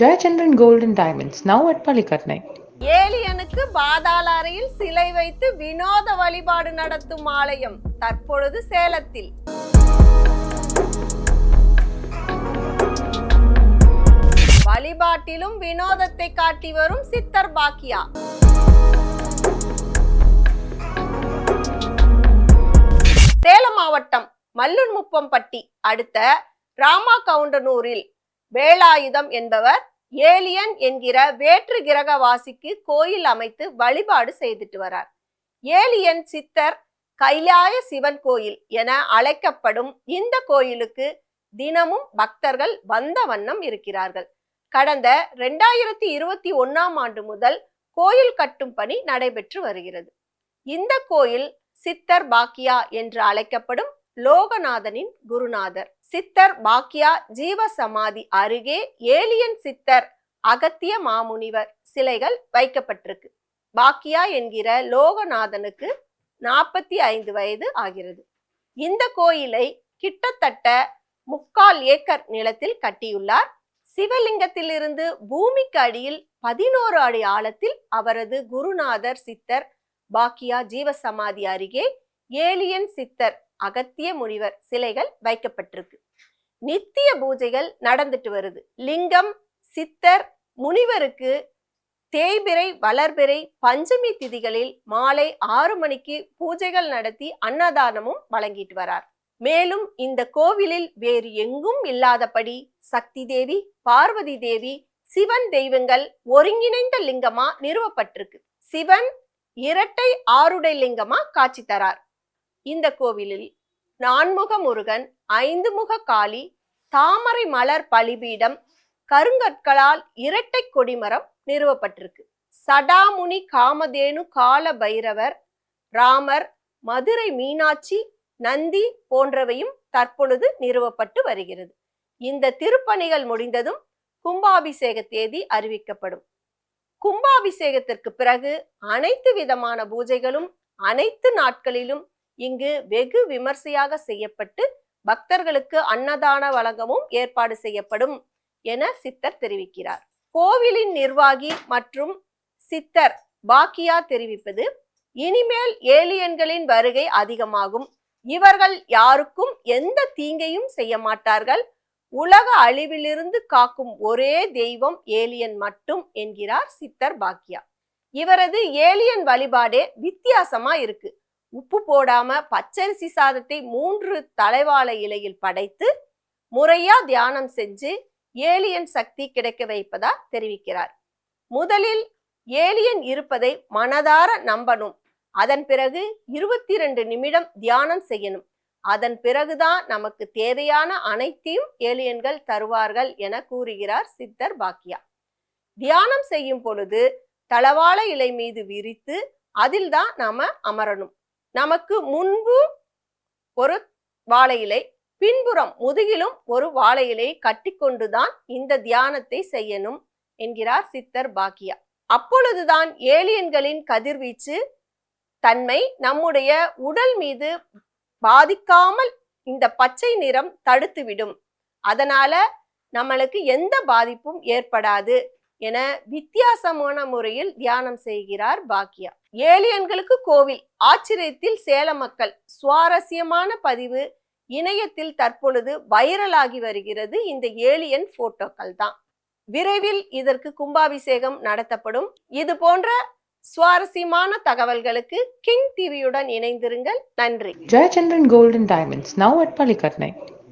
Jayachandran Gold diamonds now at at ஏலியனுக்கு பாதாள அறையில் சிலை வைத்து வினோத வழிபாடு நடத்தும் ஆலயம். தற்பொழுது சேலத்தில். வழிபாட்டிலும் வினோதத்தை காட்டி வரும் சித்தர் பாக்கியா. சேலம் மாவட்டம் மல்லுன்முப்பம்பட்டி அடுத்த ராமா கவுண்டனூரில் வேலாயுதம் என்பவர் ஏலியன் என்கிற வேற்று கிரகவாசிக்கு கோயில் அமைத்து வழிபாடு செய்துட்டு வரார். ஏலியன் சித்தர் கைலாய சிவன் கோயில் என அழைக்கப்படும் இந்த கோயிலுக்கு தினமும் பக்தர்கள் வந்த வண்ணம் இருக்கிறார்கள். கடந்த ரெண்டாயிரத்தி இருபத்தி ஒன்னாம் ஆண்டு முதல் கோயில் கட்டும் பணி நடைபெற்று வருகிறது. இந்த கோயில் சித்தர் பாக்கியா என்று அழைக்கப்படும் லோகநாதனின் குருநாதர். சித்தர் பாக்கியா ஜீவ சமாதி அருகே ஏலியன் சித்தர் அகத்திய மாமுனிவர் சிலைகள் வைக்கப்பட்டிருக்கு. பாக்கியா என்கிற லோகநாதனுக்கு நாற்பத்தி ஐந்து வயது ஆகிறது. இந்த கோயிலை கிட்டத்தட்ட முக்கால் ஏக்கர் நிலத்தில் கட்டியுள்ளார். சிவலிங்கத்திலிருந்து பூமிக்கு அடியில் பதினோரு அடி ஆழத்தில் அவரது குருநாதர் சித்தர் பாக்கியா ஜீவசமாதி அருகே ஏலியன் சித்தர் அகத்திய முனிவர் சிலைகள் வைக்கப்பட்டிருக்கு. நித்திய பூஜைகள் நடந்துட்டு வருது. லிங்கம் சித்தர் முனிவருக்கு தேய்பிறை வளர்பிறை பஞ்சமி திதிகளில் மாலை ஆறு மணிக்கு பூஜைகள் நடத்தி அன்னதானமும் வழங்கிட்டு வரார். மேலும் இந்த கோவிலில் வேறு எங்கும் இல்லாதபடி சக்தி தேவி பார்வதி தேவி சிவன் தெய்வங்கள் ஒருங்கிணைந்த லிங்கமா நிறுவப்பட்டிருக்கு. சிவன் இரட்டை ஆருடை லிங்கமா காட்சி தரார். இந்த கோவிலில் நான்முக முருகன் ஐந்து முக காளி தாமரை மலர் பலிபீடம் கருங்கற்களால் இரட்டை கொடிமரம் நிறுவப்பட்டிருக்கு. சடாமுனி காமதேனு கால பைரவர் ராமர் மதுரை மீனாட்சி நந்தி போன்றவையும் தற்பொழுது நிறுவப்பட்டு வருகிறது. இந்த திருப்பணிகள் முடிந்ததும் கும்பாபிஷேக தேதி அறிவிக்கப்படும். கும்பாபிஷேகத்திற்கு பிறகு அனைத்து விதமான பூஜைகளும் அனைத்து நாட்களிலும் இங்கு வெகு விமர்சையாக செய்யப்பட்டு பக்தர்களுக்கு அன்னதான வழங்கவும் ஏற்பாடு செய்யப்படும் என சித்தர் தெரிவிக்கிறார். கோவிலின் நிர்வாகி மற்றும் சித்தர் பாக்கியா தெரிவிப்பது இனிமேல் ஏலியன்களின் வருகை அதிகமாகும். இவர்கள் யாருக்கும் எந்த தீங்கையும் செய்ய மாட்டார்கள். உலக அழிவிலிருந்து காக்கும் ஒரே தெய்வம் ஏலியன் மட்டும் என்கிறார் சித்தர் பாக்கியா. இவரது ஏலியன் வழிபாடே வித்தியாசமா இருக்கு. உப்பு போடாம பச்சரிசி சாதத்தை மூன்று தலைவாழை இலையில் படைத்து முறையா தியானம் செஞ்சு ஏலியன் சக்தி கிடைக்க வைப்பதா தெரிவிக்கிறார். முதலில் ஏலியன் இருப்பதை மனதார நம்பணும். அதன் பிறகு இருபத்தி ரெண்டு நிமிடம் தியானம் செய்யணும். அதன் பிறகுதான் நமக்கு தேவையான அனைத்தையும் ஏலியன்கள் தருவார்கள் என கூறுகிறார் சித்தர் பாக்கியா தியானம் செய்யும் பொழுது தளவாழ இலை மீது விரித்து அதில்தான் நாம அமரணும். நமக்கு முன்பு ஒரு வாழை இலை பின்புறம் முதுகிலும் ஒரு வாழை இலையை கட்டிக்கொண்டுதான் இந்த தியானத்தை செய்யணும் என்கிறார் சித்தர் பாக்கியா அப்பொழுதுதான் ஏலியன்களின் கதிர்வீச்சு தன்மை நம்முடைய உடல் மீது பாதிக்காமல் இந்த பச்சை நிறம் தடுத்துவிடும். அதனால நம்மளுக்கு எந்த பாதிப்பும் ஏற்படாது. என வித்தியாசமான முறையில் தியானம் செய்கிறார் பாக்கியா ஏலியன்களுக்கு கோவில் ஆச்சரியத்தில் சேல மக்கள். சுவாரஸ்யமான பதிவு இணையத்தில் தற்பொழுது வைரலாகி வருகிறது இந்த ஏலியன் போட்டோக்கள் தான். விரைவில் இதற்கு கும்பாபிஷேகம் நடத்தப்படும். இது போன்ற சுவாரஸ்யமான தகவல்களுக்கு கிங் டிவியுடன் இணைந்திருங்கள். நன்றி. Jayachandran golden diamonds now at பள்ளிக்கட்னை